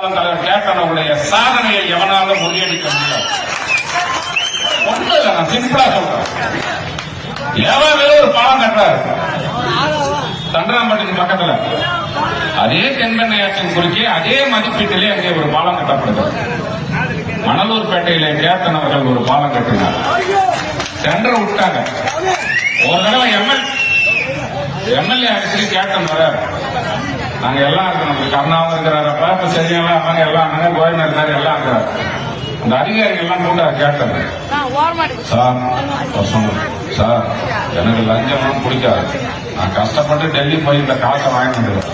தலைவர் கேப்டனுடைய சாதனையை எவனாலும் முறியடிக்க முடியாது. ஒண்ணு இல்லை நான் சிம்பிளா சொல்றேன். எவன் வேற ஒரு பாலம் கட்டுறாரு. தண்டராம்பட்டிக்கு பக்கத்துல. அதே தென்பெண்ணையாற்றின் குறுக்கே அதே மதிப்பீட்டிலே அங்கே ஒரு பாலம் கட்டப்படுது. மணலூர்பேட்டையிலே கேப்டன் அவர்கள் ஒரு பாலம் கட்டினார். டெண்டர் விட்டாங்க. ஒரு தடவை எம்எல் எம்எல்ஏ அடிச்சு கேப்டன் வர்றாரு நாங்க எல்லாம் இருக்கணும் கருணாவும் இருக்கிறாரப்ப இப்ப சரியான அவங்க எல்லாம் அண்ணங்க கோயந்தா இருந்தாரு எல்லாம் இருக்கிறாரு. அந்த அதிகாரிகள் எல்லாம் கூட்டாரு கேப்டன் சார் சார் எனக்கு லஞ்சம்லாம் பிடிக்காது. நான் கஷ்டப்பட்டு டெல்லி போய் இந்த காசை வாங்கிட்டு வந்துடுவேன்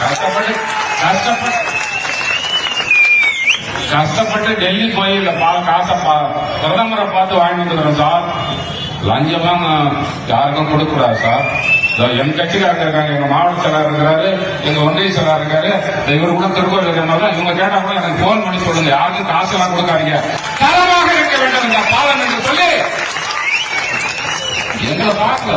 கஷ்டப்பட்டு கஷ்டப்பட்டு கஷ்டப்பட்டு டெல்லி போய் இந்த காசை பிரதமரை பார்த்து வாங்கிட்டு வந்துடுறேன் சார். லஞ்சம்லாம் யாருக்கும் கொடுக்கக்கூடாது சார். என் கட்சிக்காரங்க இருக்காங்க எங்க மாவட்ட செயலாளர் இருக்கிறாரு எங்க ஒன்றிய செயலாளர் இருக்காரு இவர் கூட திருக்கோவில் இருக்கிறனால இவங்க கேட்டா கூட எனக்கு போன் பண்ணி சொல்லுங்க. யாருக்கும் காசு எல்லாம் கொடுக்காதீங்க. தரமாக இருக்க வேண்டும் இந்த பாலம் என்று சொல்லி எங்களை பார்க்கல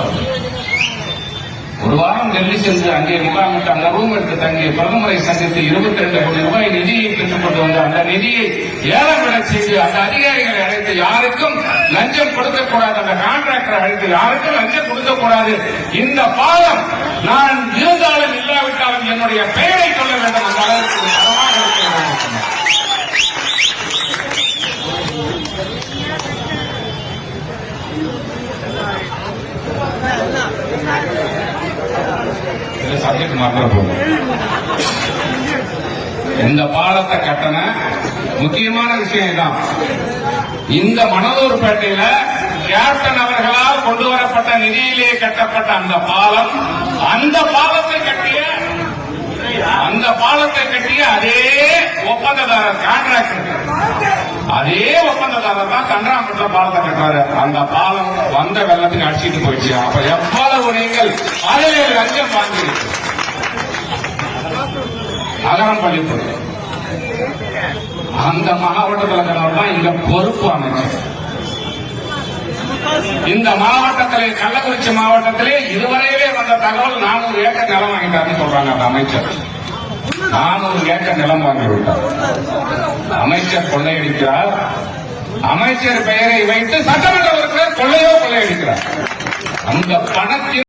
ஒரு வாரம் டெல்லி சென்று அங்கே முகாமிட்டு அந்த ரூம் எடுத்து தங்கி பிரதமரை சந்தித்து இருபத்தி ரெண்டு கோடி ரூபாய் நிதியை பெற்றுக்கொண்டு வந்த வந்து அந்த நிதியை ஏலமிட செய்து அந்த அதிகாரிகளை அழைத்து யாருக்கும் லஞ்சம் கொடுக்கக்கூடாது அந்த கான்ட்ராக்டரை அழைத்து யாருக்கும் லஞ்சம் கொடுக்கக்கூடாது. இந்த பாலம் நான் இருந்தாலும் இல்லாவிட்டாலும் என்னுடைய பெயரை சொல்ல வேண்டும் அந்த அளவுக்கு தரமாக சப்ஜெக்ட் மாத்திர போகும் இந்த பாலத்தை கட்டண முக்கியமான விஷயம் தான் இந்த மணலூர்பேட்டையில கேப்டன் அவர்களால் கொண்டு வரப்பட்ட நிதியிலே கட்டப்பட்ட அந்த பாலம் அந்த பாலத்தை கட்டிய அந்த பாலத்தை கட்டிய அதே ஒப்பந்ததாரர் கான்ட்ராக்டர் அதே ஒப்பந்ததாரர் தான் கண்டராம்பட்டில பாலத்தை கட்டுறாரு. அந்த பாலம் வந்த வெள்ளத்துக்கு அடிச்சிட்டு போயிடுச்சு. அப்ப எவ்வளவு நீங்கள் அதிலே லஞ்சம் வாங்கியிருக்கு அகரம் அந்த மாவட்டத்தில் இருக்கிறவர் இங்க பொறுப்பு அமைச்சர். இந்த மாவட்டத்திலே கள்ளக்குறிச்சி மாவட்டத்திலே இதுவரையிலே வந்த தகவல் நானூறு ஏக்கர் நிலம் வாங்கிட்டாருன்னு சொல்றாங்க அந்த அமைச்சர். நானூறு ஏக்கர் நிலம் வாங்கி விட்டார் அமைச்சர் கொள்ளையடிக்கிறார். அமைச்சர் பெயரை வைத்து சட்டமன்ற உறுப்பினர் கொள்ளையோ கொள்ளையடிக்கிறார். அந்த பணத்தின்